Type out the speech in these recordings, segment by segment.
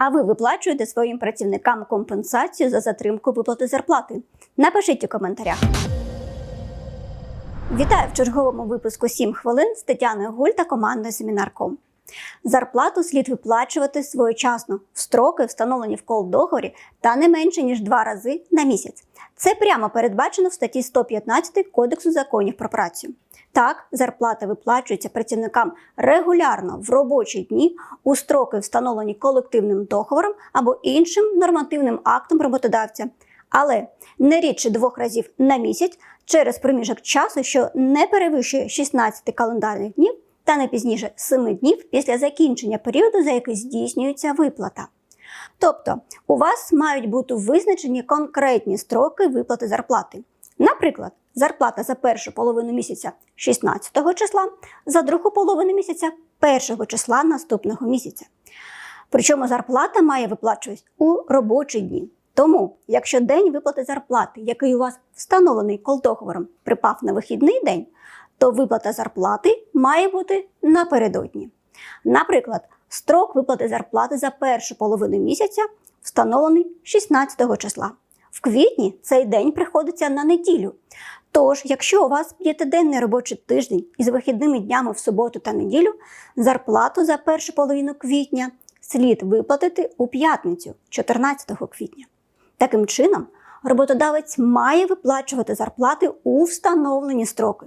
А ви виплачуєте своїм працівникам компенсацію за затримку виплати зарплати? Напишіть у коментарях. Вітаю в черговому випуску 7 хвилин з Тетяною Гуль та командою Семінарком. Зарплату слід виплачувати своєчасно в строки, встановлені в кол-договорі, та не менше ніж два рази на місяць. Це прямо передбачено в статті 115 Кодексу законів про працю. Так, зарплата виплачується працівникам регулярно в робочі дні у строки, встановлені колективним договором або іншим нормативним актом роботодавця, але не рідше двох разів на місяць через проміжок часу, що не перевищує 16 календарних днів та не пізніше 7 днів після закінчення періоду, за який здійснюється виплата. Тобто у вас мають бути визначені конкретні строки виплати зарплати. Наприклад, зарплата за першу половину місяця 16 числа, за другу половину місяця 1 числа наступного місяця. Причому зарплата має виплачуватись у робочі дні. Тому, якщо день виплати зарплати, який у вас встановлений колдоговором, припав на вихідний день, то виплата зарплати має бути напередодні. Наприклад, строк виплати зарплати за першу половину місяця встановлений 16 числа. В квітні цей день приходиться на неділю. Тож, якщо у вас п'ятиденний робочий тиждень із вихідними днями в суботу та неділю, зарплату за першу половину квітня слід виплатити у п'ятницю, 14 квітня. Таким чином, роботодавець має виплачувати зарплати у встановлені строки.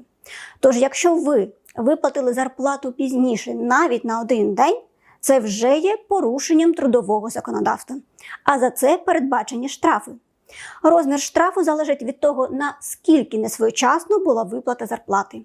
Тож, якщо ви виплатили зарплату пізніше навіть на один день, це вже є порушенням трудового законодавства. А за це передбачені штрафи. Розмір штрафу залежить від того, наскільки несвоєчасно була виплата зарплати.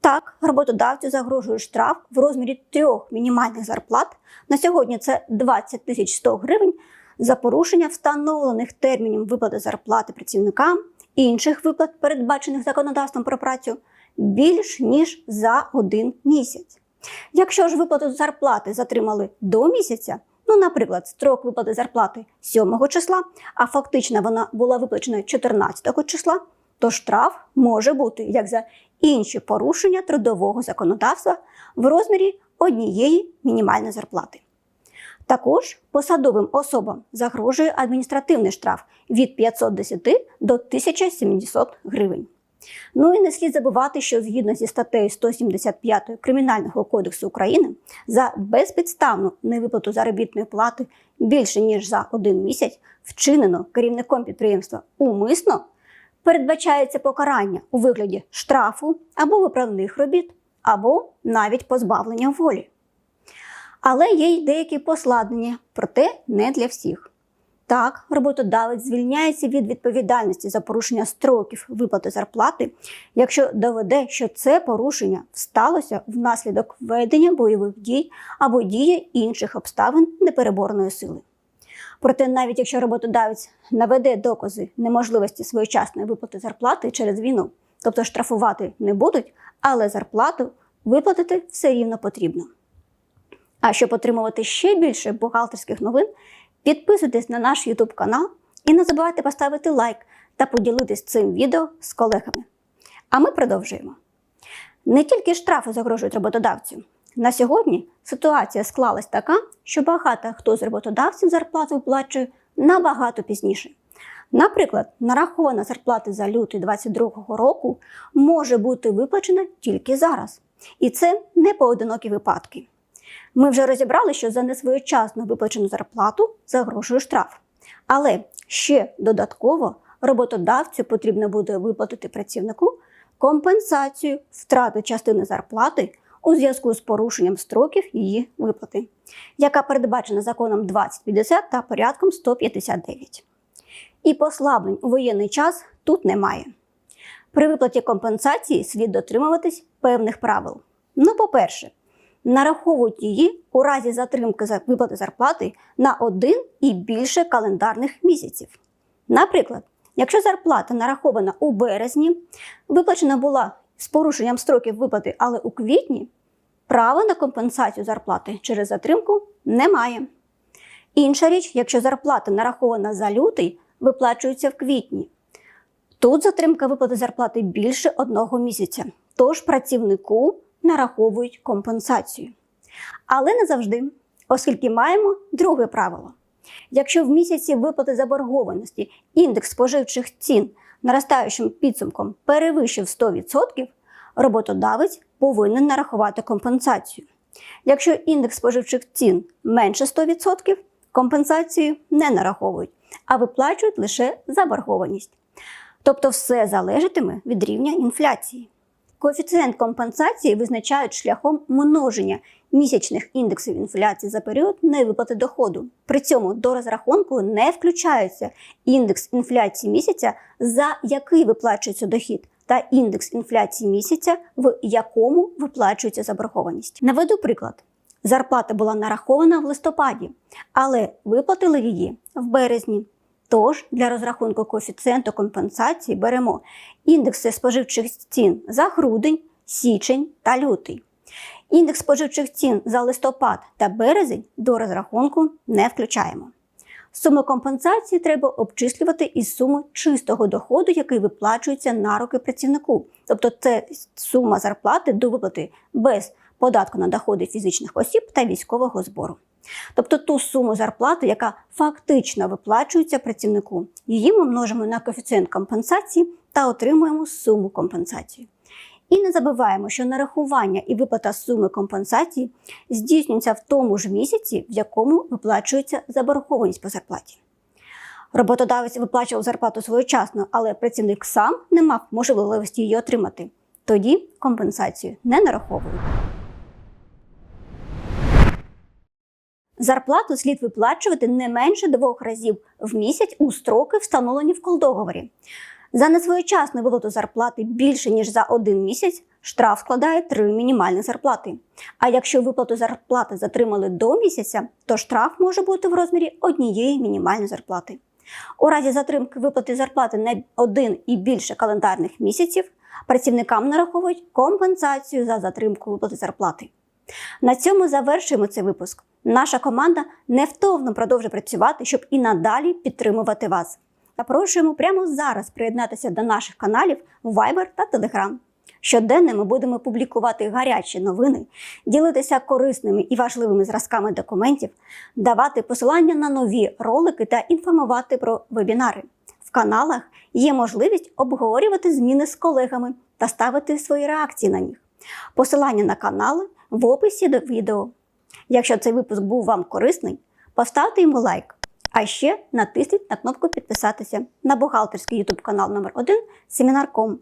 Так, роботодавцю загрожує штраф в розмірі трьох мінімальних зарплат. На сьогодні це 20 тисяч 100 гривень за порушення встановлених термінів виплати зарплати працівникам і інших виплат, передбачених законодавством про працю, більш ніж за один місяць. Якщо ж виплату зарплати затримали до місяця, ну, наприклад, строк виплати зарплати 7 числа, а фактично вона була виплачена 14 числа, то штраф може бути як за інші порушення трудового законодавства в розмірі однієї мінімальної зарплати. Також посадовим особам загрожує адміністративний штраф від 510 до 1700 гривень. Ну і не слід забувати, що згідно зі статтею 175 Кримінального кодексу України за безпідставну невиплату заробітної плати більше ніж за один місяць вчинено керівником підприємства умисно передбачається покарання у вигляді штрафу або виправних робіт, або навіть позбавлення волі. Але є й деякі посладнення, проте не для всіх. Так, роботодавець звільняється від відповідальності за порушення строків виплати зарплати, якщо доведе, що це порушення сталося внаслідок ведення бойових дій або дії інших обставин непереборної сили. Проте, навіть якщо роботодавець наведе докази неможливості своєчасної виплати зарплати через війну, тобто штрафувати не будуть, але зарплату виплатити все рівно потрібно. А щоб отримувати ще більше бухгалтерських новин, підписуйтесь на наш YouTube канал і не забувайте поставити лайк та поділитись цим відео з колегами. А ми продовжуємо. Не тільки штрафи загрожують роботодавцю. На сьогодні ситуація склалась така, що багато хто з роботодавців зарплату виплачує набагато пізніше. Наприклад, нарахована зарплата за лютий 2022 року може бути виплачена тільки зараз. І це не поодинокі випадки. Ми вже розібрали, що за несвоєчасно виплачену зарплату загрожує штраф. Але ще додатково роботодавцю потрібно буде виплатити працівнику компенсацію втрати частини зарплати у зв'язку з порушенням строків її виплати, яка передбачена законом 2050 та порядком 159. І послаблень у воєнний час тут немає. При виплаті компенсації слід дотримуватись певних правил. Ну, по-перше, нараховують її у разі затримки виплати зарплати на один і більше календарних місяців. Наприклад, якщо зарплата нарахована у березні, виплачена була з порушенням строків виплати, але у квітні, права на компенсацію зарплати через затримку немає. Інша річ, якщо зарплата нарахована за лютий, виплачується в квітні. Тут затримка виплати зарплати більше одного місяця, тож працівнику нараховують компенсацію. Але не завжди, оскільки маємо друге правило. Якщо в місяці виплати заборгованості індекс споживчих цін наростаючим підсумком перевищив 100%, роботодавець повинен нарахувати компенсацію. Якщо індекс споживчих цін менше 100%, компенсацію не нараховують, а виплачують лише заборгованість. Тобто все залежатиме від рівня інфляції. Коефіцієнт компенсації визначають шляхом множення місячних індексів інфляції за період невиплати доходу. При цьому до розрахунку не включаються індекс інфляції місяця, за який виплачується дохід, та індекс інфляції місяця, в якому виплачується заборгованість. Наведу приклад. Зарплата була нарахована в листопаді, але виплатили її в березні. Тож для розрахунку коефіцієнту компенсації беремо індекси споживчих цін за грудень, січень та лютий. Індекс споживчих цін за листопад та березень до розрахунку не включаємо. Суму компенсації треба обчислювати із суми чистого доходу, який виплачується на руки працівнику. Тобто це сума зарплати до виплати без податку на доходи фізичних осіб та військового збору. Тобто ту суму зарплати, яка фактично виплачується працівнику. Її ми множимо на коефіцієнт компенсації та отримуємо суму компенсації. І не забуваємо, що нарахування і виплата суми компенсації здійснюється в тому ж місяці, в якому виплачується заборгованість по зарплаті. Роботодавець виплачував зарплату своєчасно, але працівник сам не мав можливості її отримати. Тоді компенсацію не нараховують. Зарплату слід виплачувати не менше двох разів в місяць у строки, встановлені в колдоговорі. За несвоєчасну виплату зарплати більше ніж за один місяць штраф складає три мінімальні зарплати. А якщо виплату зарплати затримали до місяця, то штраф може бути в розмірі однієї мінімальної зарплати. У разі затримки виплати зарплати на один і більше календарних місяців працівникам нараховують компенсацію за затримку виплати зарплати. На цьому завершуємо цей випуск. Наша команда невтомно продовжує працювати, щоб і надалі підтримувати вас. Запрошуємо прямо зараз приєднатися до наших каналів Viber та Telegram. Щоденно ми будемо публікувати гарячі новини, ділитися корисними і важливими зразками документів, давати посилання на нові ролики та інформувати про вебінари. В каналах є можливість обговорювати зміни з колегами та ставити свої реакції на них. Посилання на канали в описі до відео. Якщо цей випуск був вам корисний, поставте йому лайк. А ще натисніть на кнопку підписатися на бухгалтерський YouTube канал номер 1 Семінарком.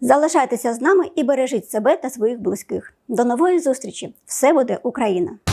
Залишайтеся з нами і бережіть себе та своїх близьких. До нової зустрічі! Все буде Україна!